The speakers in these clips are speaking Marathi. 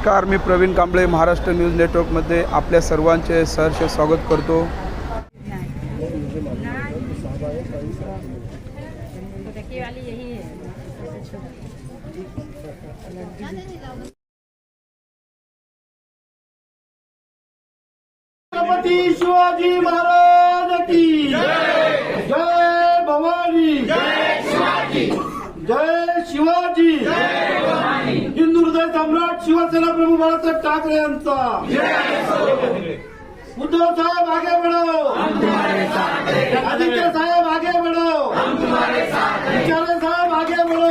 नमस्कार मी प्रवीण कांबळे महाराष्ट्र न्यूज नेटवर्कमध्ये आपल्या सर्वांचे सहर्ष स्वागत करतो. छत्रपती शिवाजी महाराज की जय. भवानी. जय शिवाजी. जय शिवाजी. बाळासाहेब ठाकरे यांचा उद्धव साहेब आगे बढ़ो. आदित्य साहेब आगे बढ़ो. विचारे साहेब आगे बढ़ो.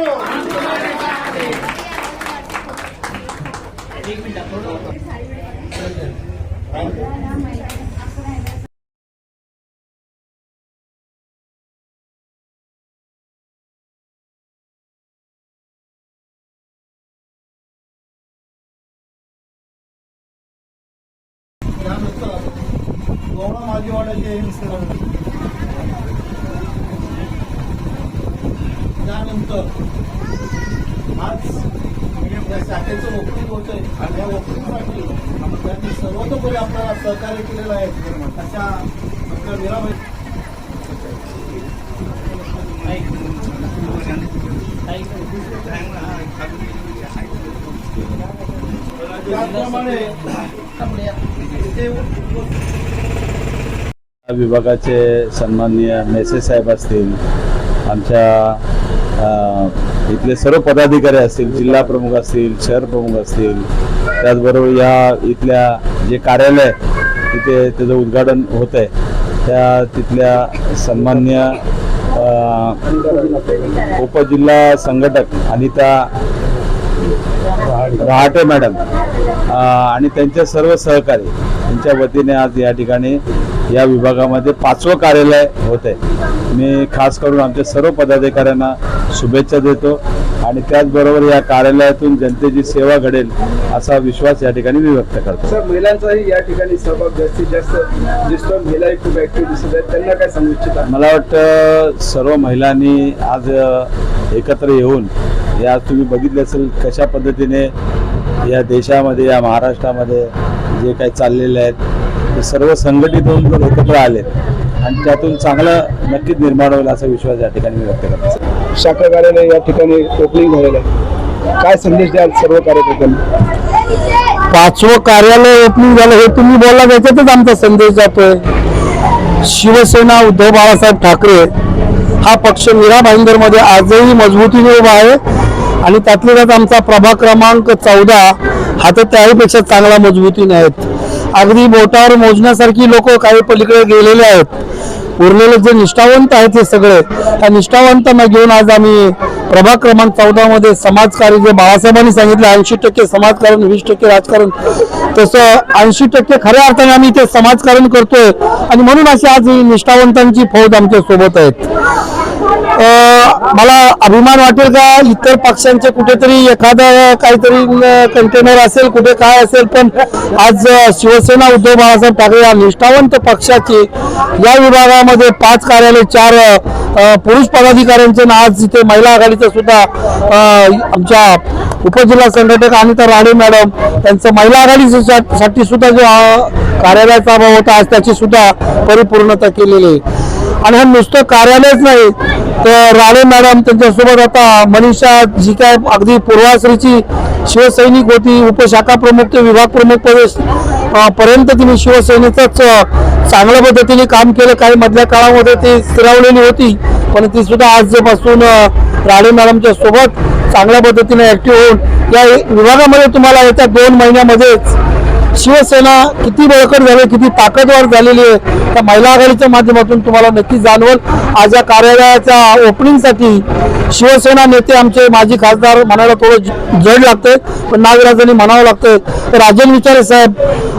त्यानंतर गौडा माजीवाड्याचे हे मिश्रण त्यानंतर आज या शाखेचं ओपनिंग होत आहे आणि या ओपनिंगसाठी त्यांनी सर्वतोपरी आपल्याला सहकार्य केलेलं आहे. अशा डॉक्टर मीराबाई त्याप्रमाणे विभागाचे सन्माननीय मेसे साहेब असतील आमच्या इथले सर्व पदाधिकारी असतील जिल्हा प्रमुख असतील शहर प्रमुख असतील त्याचबरोबर या इथल्या जे कार्यालय तिथे त्याचं उद्घाटन होत आहे त्या तिथल्या सन्मान्य उपजिल्हा संघटक अनिता रहाटे मॅडम. आणि त्यांचे सर्व सहकारी यांच्या वतीने आज या ठिकाणी या विभागामध्ये पाचवं कार्यालय होते मी खास करून आमच्या सर्व पदाधिकाऱ्यांना शुभेच्छा देतो आणि त्याचबरोबर या कार्यालयातून जनतेची सेवा घडेल असा विश्वास या ठिकाणी मी व्यक्त करतो. सर महिलांचाही या ठिकाणी सहभाग जास्तीत जास्त दिसतो. महिलाही खूप ऍक्टिव्ह दिसत आहेत. त्यांना काय सांगू इच्छिता? मला वाटतं सर्व महिलांनी आज एकत्र येऊन या तुम्ही बघितले असेल कशा पद्धतीने या देशामध्ये या महाराष्ट्रामध्ये जे काही चाललेले आहेत ते सर्व संघटित होऊन जर एकत्र आले आणि त्यातून चांगलं नक्कीच निर्माण होईल असा विश्वास या ठिकाणी मी व्यक्त करतो. शाखा कार्यालय या ठिकाणी ओपनिंग झालेलं आहे. काय संदेश द्याल सर्व कार्यकर्त्यांना? पाचवं कार्यालय ओपनिंग झालं हे तुम्ही बोलला त्याच्यातच आमचा संदेश जातोय. शिवसेना उद्धव बाळासाहेब ठाकरे हा पक्ष मीरा भाईंदरमध्ये आजही मजबूतीने उभा आहे. आणि त्यातले त्यात आमचा प्रभाग क्रमांक चौदा हा तर त्याहीपेक्षा चांगला मजबूतीने आहेत. अगदी बोटावर मोजण्यासारखी लोक काही पलीकडे गेलेले आहेत. उरलेले जे निष्ठावंत आहेत हे सगळे त्या निष्ठावंतांना घेऊन आज आम्ही प्रभाग क्रमांक चौदा मध्ये समाजकार्य जे बाळासाहेबांनी सांगितलं ऐंशी टक्के समाजकारण वीस टक्के राजकारण तसं ऐंशी टक्के खऱ्या अर्थाने आम्ही ते समाजकारण करतोय. आणि म्हणून अशी आज ही निष्ठावंतांची फौज आमच्यासोबत आहेत. अं, मला अभिमान वाटेल का इतर पक्षांचे कुठेतरी एखादं काहीतरी कंटेनर असेल कुठे काय असेल पण आज शिवसेना उद्धव बाळासाहेब ठाकरे या निष्ठावंत पक्षाची या विभागामध्ये पाच कार्यालय चार पुरुष पदाधिकाऱ्यांचे आणि आज इथे महिला आघाडीचं सुद्धा आमच्या उपजिल्हा संघटक अनिता राणे मॅडम त्यांचं महिला आघाडीच्या साठी सुद्धा जो कार्यालयाचा अभाव होता आज त्याची सुद्धा परिपूर्णता केलेली आहे. आणि हा नुसतं कार्यालयच नाही तर राणे मॅडम त्यांच्यासोबत आता मनीषा जी काय अगदी पूर्वाश्रीची शिवसैनिक होती उपशाखा प्रमुख ते विभाग प्रमुख प्रदेश पर्यंत तिने शिवसेनेचंच चांगल्या पद्धतीने काम केलं. काही मधल्या काळामध्ये ती स्थिरावलेली होती पण ती सुद्धा आजपासून राणे मॅडमच्या सोबत चांगल्या पद्धतीने ऍक्टिव्ह होऊन या विभागामध्ये तुम्हाला येत्या दोन महिन्यामध्येच शिवसेना किती बळकट झाली किती ताकदवार झालेली आहे त्या महिला आघाडीच्या माध्यमातून तुम्हाला नक्की जाणवल. आज या कार्यालयाच्या ओपनिंगसाठी शिवसेना नेते आमचे माजी खासदार म्हणायला थोडं जड लागते पण नागराजांनी म्हणावं लागतंय. तर राजन विचारे साहेब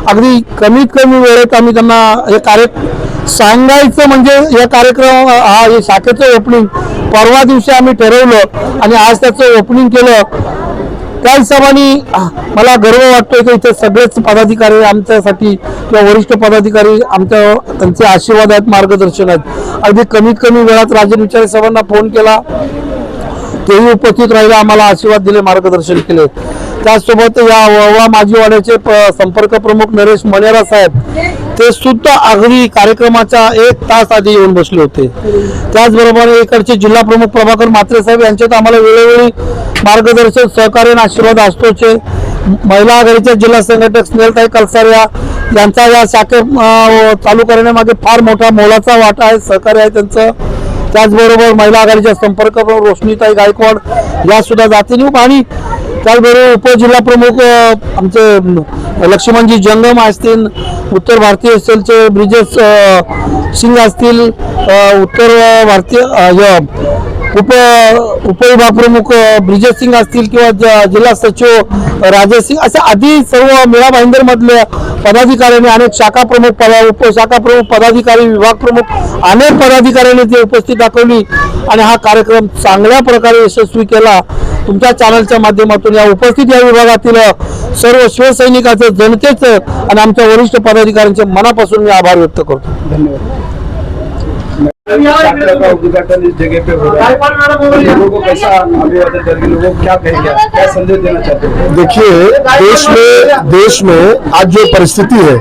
अगदी कमीत कमी वेळेत आम्ही त्यांना हे कार्य सांगायचं म्हणजे हे कार्यक्रम हा हे शाखेचं ओपनिंग परवा दिवशी आम्ही ठरवलं आणि आज त्याचं ओपनिंग केलं. त्या हिशोबाने मला गर्व वाटतोय की इथे सगळेच पदाधिकारी आमच्यासाठी किंवा वरिष्ठ पदाधिकारी आमच्या त्यांचे आशीर्वाद आहेत मार्गदर्शन आहेत. अगदी कमीत कमी वेळात राजन विचारे साहेबांना फोन केला. तेही उपस्थित राहिले आम्हाला आशीर्वाद दिले मार्गदर्शन केले. त्याचसोबत या वळवा माजीवाड्याचे प- संपर्क प्रमुख नरेश मनेरा साहेब ते सुद्धा अगदी कार्यक्रमाच्या एक तास आधी येऊन बसले होते. त्याचबरोबर इकडचे जिल्हा प्रमुख प्रभाकर म्हात्रे साहेब यांच्यात आम्हाला वेळोवेळी मार्गदर्शन सहकार्य आणि आशीर्वाद असतोचे. महिला आघाडीच्या जिल्हा संघटक स्नेहलताई कलसारिया यांचा या शाखे चालू करण्यामागे फार मोठा मोलाचा वाटा आहे सहकार्य आहे त्यांचं. त्याचबरोबर महिला आघाडीच्या संपर्क प्रमुख रोशनीताई गायकवाड या सुद्धा जातीने आणि त्याचबरोबर उपजिल्हा प्रमुख आमचे लक्ष्मणजी जंगम असतील उत्तर भारतीय सेलचे ब्रिजेश सिंग असतील उत्तर भारतीय य- उप उपविभागप्रमुख ब्रिजेश सिंग असतील किंवा ज- जिल्हा सचिव राजेश सिंग असे आधी सर्व मेळा भाईंदर पदाधिकाऱ्यांनी अनेक शाखा प्रमुख पदा उपशाखा प्रमुख पदाधिकारी विभाग प्रमुख अनेक पदाधिकाऱ्यांनी ते उपस्थित दाखवली आणि हा कार्यक्रम चांगल्या प्रकारे यशस्वी केला. तुमच्या चॅनलच्या माध्यमातून या उपस्थित या विभागातील सर्व शिवसैनिकाचे जनतेचं आणि आमच्या वरिष्ठ पदाधिकाऱ्यांचे मनापासून मी आभार व्यक्त करतो. धन्यवाद. उद्घाटन इस जगह पे हो रहा है लोगों को कैसा अभिवादन लोगों क्या कहेंगे क्या संदेश देना चाहते हैं देखिए, देश में देश में आज जो परिस्थिति है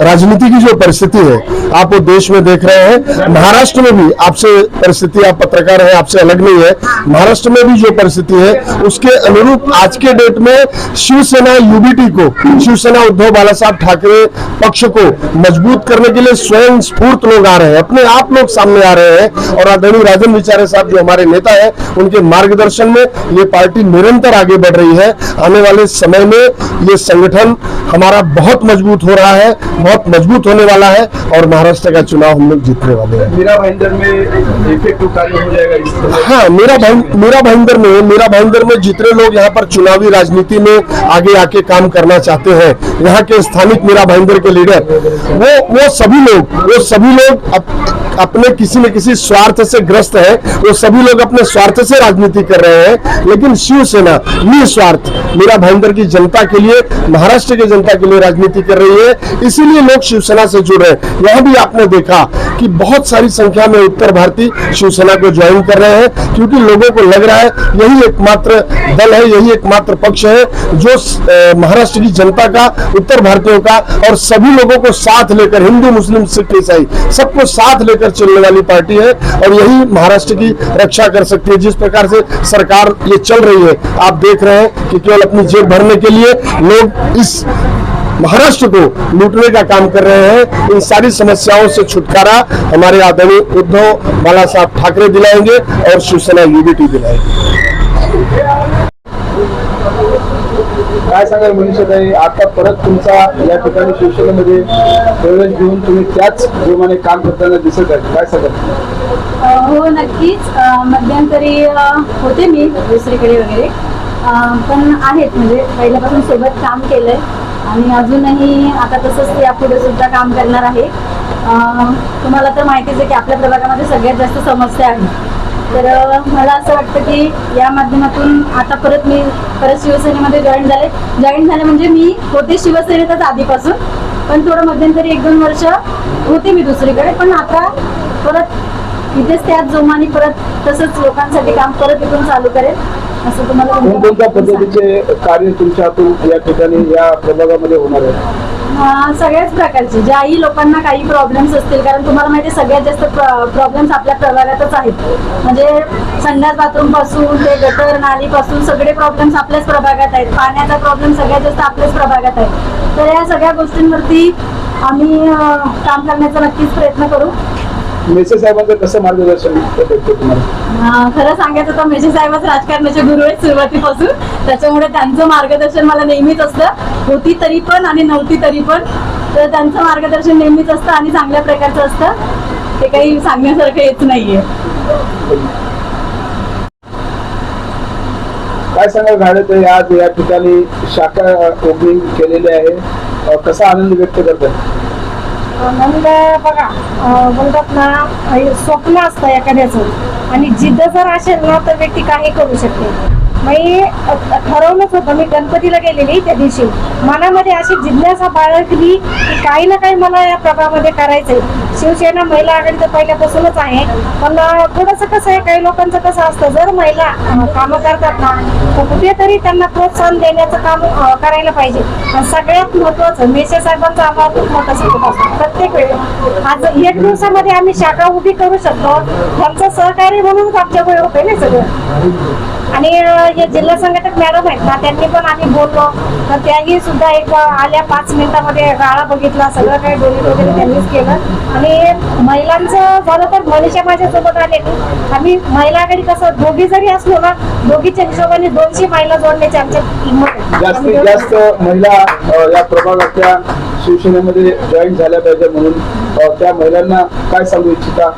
राजनीति की जो परिस्थिति है, आप वो देश में देख रहे हैं। महाराष्ट्र में भी आपसे परिस्थिति, आप पत्रकार हैं, आपसे अलग नहीं है। महाराष्ट्र में भी जो परिस्थिति है, उसके अनुरूप आज के डेट में शिवसेना यूबीटी को, शिवसेना उद्धव बाला साहब ठाकरे पक्ष को मज़बूत करने के लिए स्वयं स्फूर्त लोग आ रहे हैं अपने आप लोग सामने आ रहे हैं। और आदरणीय राजन विचारे साहब जो हमारे नेता है उनके मार्गदर्शन में ये पार्टी निरंतर आगे बढ़ रही है। आने वाले समय में ये संगठन हमारा बहुत मज़बूत हो रहा है बहुत मज़बूत होने वाला है और महाराष्ट्र का चुनाव हम लोग जीतने वाले हैं। मीरा भाईंदर में इफ़ेक्टिव कार्य हो जाएगा हाँ मेरा भाई मेरा भाईंदर में मेरा भाईंदर में जितने लोग यहाँ पर चुनावी राजनीति में आगे आके काम करना चाहते हैं यहाँ के स्थानिक मेरा भाईंदर के लीडर वो वो सभी लोग वो सभी लोग अप, अपने किसी न किसी स्वार्थ से ग्रस्त है। वो सभी लोग अपने स्वार्थ से राजनीति कर रहे हैं। लेकिन शिवसेना निस्वार्थ मेरा भाईंदर की जनता के लिए महाराष्ट्र की जनता के लिए राजनीति कर रही है। इसीलिए लोग शिवसेना से जुड़ रहे हैं। यह भी आपने देखा। कि बहुत सारी संख्या में उत्तर भारतीय शिवसेना को ज्वाइन कर रहे हैं, क्योंकि लोगों को लग रहा है यही एकमात्र दल है, यही एकमात्र पक्ष है जो महाराष्ट्र की जनता का, उत्तर भारतीयों का और सभी लोगों को साथ लेकर, हिंदू, मुस्लिम, सिख, ईसाई, सबको साथ लेकर चलने वाली पार्टी है और यही महाराष्ट्र की रक्षा कर सकती है। जिस प्रकार से सरकार ये चल रही है, आप देख रहे हैं कि केवल अपनी जेब भरने के लिए लोग इस महाराष्ट्र को लूटने का काम कर रहे हैं। इन सारी समस्याओं से छुटकारा हमारे आदरणीय उद्धव बाला साहब ठाकरे दिलाएंगे और शिवसेना यूबीटी दिलाएंगे। काय सांगाल मनीषाताई आता परत तुमचा या ठिकाणी शिवसेनेमध्ये प्रवेश घेऊन तुम्ही त्याच प्रमाणे काम करताना दिसत आहे. काय सांगाल? हो नक्कीच. मध्यंतरी होते मी दुसरीकडे वगैरे. पण आहेत म्हणजे पहिल्यापासून सोबत काम केलंय. आणि अजूनही आता तसंच यापुढे सुद्धा काम करणार आहे. तुम्हाला तर माहितीच आहे की आपल्या प्रभागामध्ये सगळ्यात जास्त समस्या आहे. तर मला असं वाटतं की या माध्यमातून आता परत मी परत शिवसेनेमध्ये जॉईन झाले. जॉईन झाले म्हणजे मी होते शिवसेनेतच आधीपासून. पण थोडं मध्यंतरी एक दोन वर्ष होते मी दुसरीकडे. पण आता परत इथेच त्याच जोमाने परत तसंच लोकांसाठी काम परत इथून चालू करेल असं तुम्हाला कोणकोणत्या पद्धतीचे कार्य तुमच्या हातून या ठिकाणी या प्रभागामध्ये होणार आहे? सगळ्याच प्रकारचे. ज्याही लोकांना काही प्रॉब्लेम्स असतील कारण तुम्हाला माहिती सगळ्यात जास्त प्रॉब्लेम्स आपल्या प्रभागातच आहेत. म्हणजे संडास बाथरूमपासून ते गटर नाली पासून सगळे प्रॉब्लेम्स आपल्याच प्रभागात आहेत. पाण्याचा प्रॉब्लेम सगळ्यात जास्त आपल्याच प्रभागात आहे. तर या सगळ्या गोष्टींवरती आम्ही काम करण्याचा नक्कीच प्रयत्न करू. मेसे साहेबांचं कसं मार्गदर्शन भेटतं तुम्हाला? अं, खरं सांगायचं तर मेशी साहेबच राजकारणाचे गुरु आहेत सुरुवातीपासून. त्याच्यामुळे त्यांचं मार्गदर्शन मला नेहमीच असतं. होती तरी पण आणि नव्हती तरी पण. तर त्यांचं मार्गदर्शन नेहमीच असतं आणि चांगल्या प्रकारचं असतं. ते काही सांगण्यासारखं येत नाहीये. काय सांगाल घाडत आज या ठिकाणी शाखा ओपनिंग केलेली आहे. अ, कसा आनंद व्यक्त करतात? आनंद बघा अं, ना अं, स्वप्न असतं एखाद्याचं. आणि जिद्द जर असेल ना तर व्यक्ती काही करू शकते. मी ठरवलंच होतं. मी गणपतीला गेलेली त्या दिवशी. मनामध्ये अशी जिज्ञासा बाळगली की काही ना काही मला या प्रभामध्ये करायचंय. शिवसेना महिला आघाडी तर पहिल्यापासूनच आहे. पण थोडंसं कसं आहे काही लोकांचं कसं असतं जर महिला अ, कामं करतात ना तर कुठेतरी त्यांना प्रोत्साहन देण्याचं काम करायला पाहिजे. सगळ्यात महत्वाचं मेसे साहेबांचा आम्हाला खूप मोठा सपोर्ट असतो प्रत्येक वेळी. आज एक दिवसामध्ये आम्ही शाखा उभी करू शकतो. त्यांचं सहकार्य म्हणूनच आमच्यामुळे होते ना सगळं. आणि हे जिल्हा संघटक मॅडम आहेत ना त्यांनी पण आम्ही बोललो. तर त्याही सुद्धा एक आल्या पाच मिनिटामध्ये गाळा बघितला सगळं काही डोली वगैरे त्यांनीच केलं. आणि महिलांचं झालं तर मनीषा माझ्यासोबत आले आम्ही महिला आघाडी कसं दोघी जरी असलो ना दोघीच्या हिशोबाने दोनशे महिला जोडण्याची आमची हिंमत आहे आम्ही जास्तीत जास्त महिला या प्रभागातल्या शिवसेनेमध्ये जॉईन झाल्या पाहिजे म्हणून. त्या महिलांना काय सांगू इच्छिता?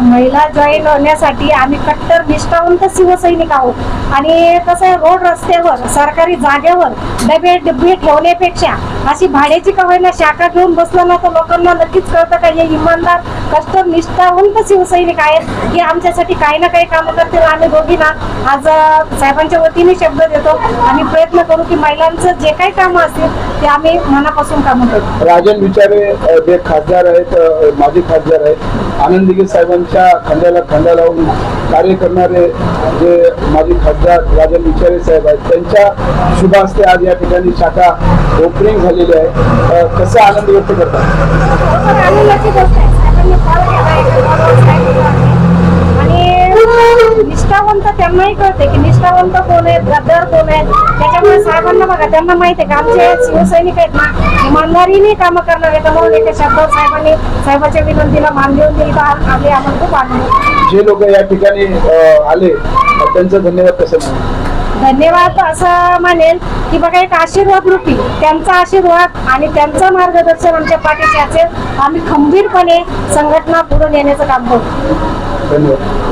महिला जॉईन होण्यासाठी आम्ही कट्टर निष्ठावंत शिवसैनिक आहोत. आणि कसं आहे रोड रस्त्यावर सरकारी जागेवर डबे डबे ठेवण्यापेक्षा अशी भाड्याची का होईना शाखा घेऊन बसलं ना तर लोकांना नक्कीच कळतं का हे इमानदार कष्टर निष्ठावंत शिवसैनिक आहेत. की आमच्यासाठी काही ना काही कामं करतील. आम्ही दोघी ना आज साहेबांच्या वतीने शब्द देतो. आम्ही प्रयत्न करू की महिलांचं जे काही कामं असतील ते आम्ही मनापासून कामं करू. राजन विचारे जे खासदार आहेत माजी खासदार आहेत आनंद साहेबांच्या खांद्याला खांदा लावून कार्य करणारे जे माजी खासदार राजन विचारे साहेब आहेत त्यांच्या शुभ हस्ते आज या ठिकाणी शाखा ओपनिंग झालेली आहे. कसा आनंद व्यक्त करतात बरोबर आनंदाची गोष्ट आहे साहेबांनी कॉल केला एक कॉल सांगितलं आहे. आणि निष्ठावंत त्यांनाही कळते की निष्ठावंत कोण आहेत गद्दार कोण आहेत? त्याच्यामुळे साहेबांना बघा त्यांना माहिती आहे का आमचे शिवसैनिक आहेत ना इमानदारीने कामं करणार आहेत. म्हणून एका शब्दात साहेबांनी साहेबाच्या विनंतीला मान देऊन दिली. तर आम्ही आम्हाला खूप आनंद. जे लोक या ठिकाणी आले त्यांचं धन्यवाद कसं धन्यवाद असं मानेल की बघा एक आशीर्वाद रूपी त्यांचा आशीर्वाद आणि त्यांचं मार्गदर्शन आमच्या पाठीशी असेल. आम्ही खंबीरपणे संघटना पुढे नेण्याचं काम करतो धन्यवाद.